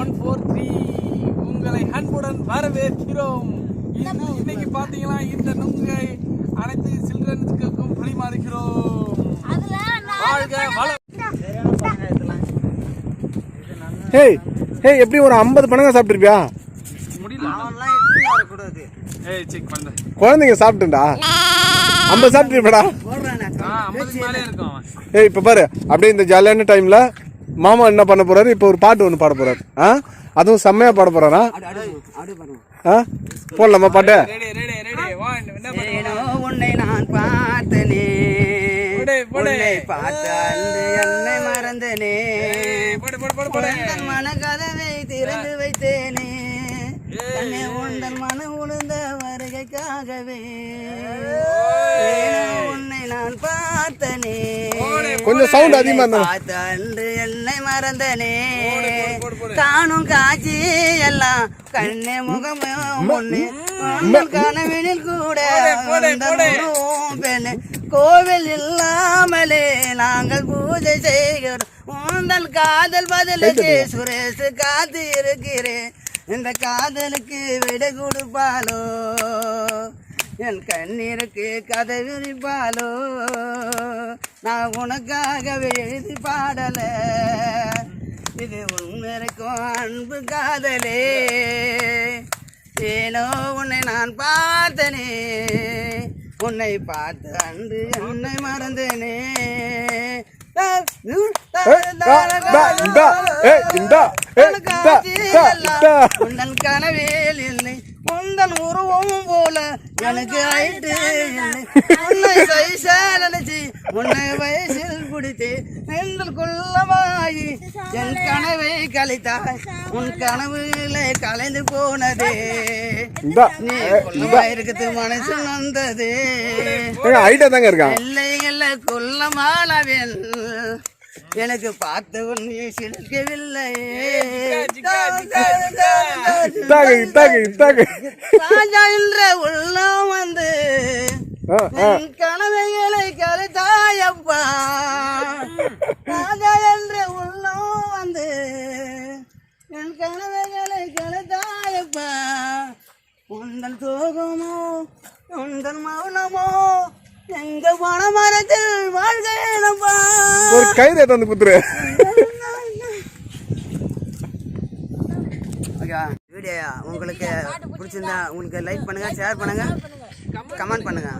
One four three உங்களை அன்புடன் வரவேற்கிறோம். இன்னைக்கு பாத்தீங்கன்னா இந்த நுங்கை அனைத்து சில்ட்ரன்ஸுக்கும் பரிமாறுகிறோம் வாழ்க வள ஹே ஹே எப்படி ஒரு ஐம்பது பணங்க சாப்பிட்டுருப்பியா? குழந்தைங்க சாப்பிட்டுடா ஐம்பது சாப்பிட்டுருப்படா ஏய் இப்போ பாரு அப்படியே இந்த ஜாலியான டைமில் மாமா என்ன பண்ண போறாரு? இப்போ ஒரு பாட்டு ஒன்று பாட போறாரு. ஆ? அதுவும் செம்மையா பாட போறாரா? ஆ? போடலாமா பாட்டு? ரெடி ரெடி ரெடி வா என்ன பண்ண ஏனோ உன்னை நான் பார்த்தனே. என்னை மறந்தனே. போடு போடு போடு போடு. உந்தன் மன கதவை திறந்து வைத்தேனே. உந்தன் மன உளுந்த வருகைக்காகவே. உன்னை நான் பார்த்தனே. கொஞ்சம் சவுண்ட் அதிகமா இருந்தா. பார்த்த அன்று என்னை மறந்தனே. காணும் காட்சி எல்லாம் கண்ணே முகமும் முன்னே கனவினில் கூட பெண்ணே. கோவில் இல்லாமலே நாங்கள் பூஜை செய்கிறோம். உந்தன் காதல் பதிலுக்கு சுரேஷ் காத்து இருக்கிறேன். இந்த காதலுக்கு விடை கொடுப்பாலோ என் கண்ணீருக்கு கதை விரிப்பாலோ நான் உனக்காகவே எழுதி பாடல. இது உண்மைக்கும் அன்பு காதலே. ஏனோ உன்னை நான் பார்த்தனே. உன்னை பார்த்த அன்று என்னை மறந்தேனே. உந்தன் கனவேல் இல்லை உந்தன் உருவம் போல எனக்கு ஆயிட்டு இல்லை. உன்னை சைசா நினைச்சு உன்னை வயசில் குடித்து எங்கள் குள்ளமாயி என் கனவை கலைத்தாய் உன் கனவுல கலைந்து போனதே. நீ இருக்குது மனசு இருக்கான். எல்லைகள குள்ளமானவன் எனக்கு பார்த்த உன்னை சிரிக்கவில்லை இத்தாங்க இத்தாங்க இத்தாங்க ராஜா என்ற உள்ளம் வந்து கனவைகளை கருத்தாயப்பா ராஜா என்ற உள்ளம் வந்து என் கனவைகளை கருத்தாயப்பா உந்தன் சோகமோ உந்தன் மௌனமோ எங்க பண மரத்தில் வாழ்கிறப்பா ஒரு கயிறு வந்து குத்துரு. ஓகே வீடியோ உங்களுக்கு பிடிச்சிருந்தா உங்களுக்கு லைக் பண்ணுங்க ஷேர் பண்ணுங்க கமெண்ட் பண்ணுங்க.